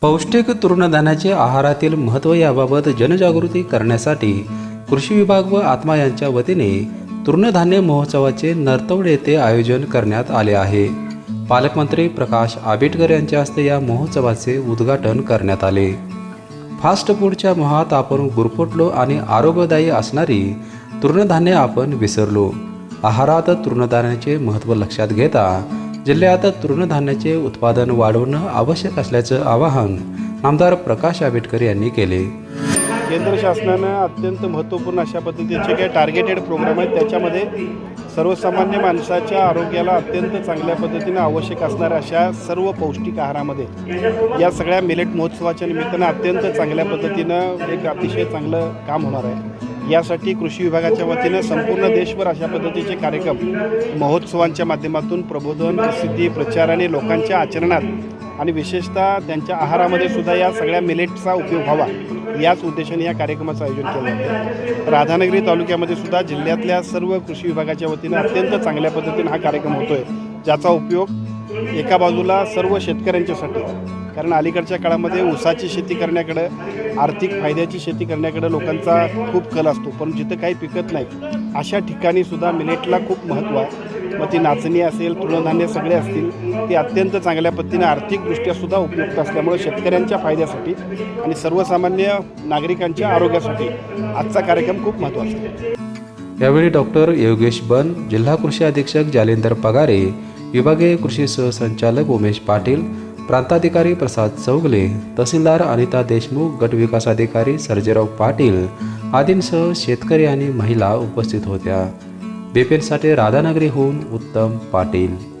पौष्टिक तृणधान्याचे आहारातील महत्त्व याबाबत जनजागृती करण्यासाठी कृषी विभाग व आत्मा यांच्या वतीने तृणधान्य महोत्सवाचे नरतवड येथे आयोजन करण्यात आले आहे. पालकमंत्री प्रकाश आंबेडकर यांच्या हस्ते या महोत्सवाचे उद्घाटन करण्यात आले. फास्ट फूडच्या मोहात आपण गुरफटलो आणि आरोग्यदायी असणारी तृणधान्य आपण विसरलो. आहारात तृणधान्याचे महत्त्व लक्षात घेता जिल्ह्यात तृणधान्याचे उत्पादन वाढवणं आवश्यक असल्याचं आवाहन आमदार प्रकाश आंबेडकर यांनी केले. केंद्र शासनानं अत्यंत महत्त्वपूर्ण अशा पद्धतीचे काही टार्गेटेड प्रोग्राम आहेत. त्याच्यामध्ये सर्वसामान्य माणसाच्या आरोग्याला अत्यंत चांगल्या पद्धतीनं आवश्यक असणाऱ्या अशा सर्व पौष्टिक आहारामध्ये या सगळ्या मिलेट महोत्सवाच्या निमित्तानं अत्यंत चांगल्या पद्धतीनं एक अतिशय चांगलं काम होणार आहे. यासाठी कृषी विभागाच्या वतीनं संपूर्ण देशभर अशा पद्धतीचे कार्यक्रम महोत्सवांच्या माध्यमातून प्रबोधन प्रसिद्धी प्रचार आणि लोकांच्या आचरणात आणि विशेषतः त्यांच्या आहारामध्ये सुद्धा या सगळ्या मिलेटचा उपयोग व्हावा याच उद्देशाने या कार्यक्रमाचं आयोजन केलं होतं राधानगरी तालुक्यामध्ये सुद्धा जिल्ह्यातल्या सर्व कृषी विभागाच्या वतीनं अत्यंत चांगल्या पद्धतीनं हा कार्यक्रम होतोय ज्याचा उपयोग एका बाजूला सर्व शेतकऱ्यांच्यासाठी. कारण अलीकडच्या काळामध्ये ऊसाची शेती करण्याकडं आर्थिक फायद्याची शेती करण्याकडं लोकांचा खूप कल असतो. पण जिथं काही पिकत नाही अशा ठिकाणी सुद्धा मिलेटला खूप महत्त्व आहे. मग ती नाचणी असेल तृणधान्य सगळे असतील ते अत्यंत चांगल्या पद्धतीने आर्थिकदृष्ट्या सुद्धा उपयुक्त असल्यामुळे शेतकऱ्यांच्या फायद्यासाठी आणि सर्वसामान्य नागरिकांच्या आरोग्यासाठी आजचा कार्यक्रम खूप महत्त्वाचा आहे. यावेळी डॉक्टर योगेश बन जिल्हा कृषी अधीक्षक जालिंदर पगारे विभागीय कृषी सहसंचालक उमेश पाटील प्रांताधिकारी प्रसाद चौगले तहसीलदार अनिता देशमुख गट विकास अधिकारी सर्जेराव पाटील आदींसह शेतकरी आणि महिला उपस्थित होत्या. बेपेनसाठी राधानगरीहून उत्तम पाटील.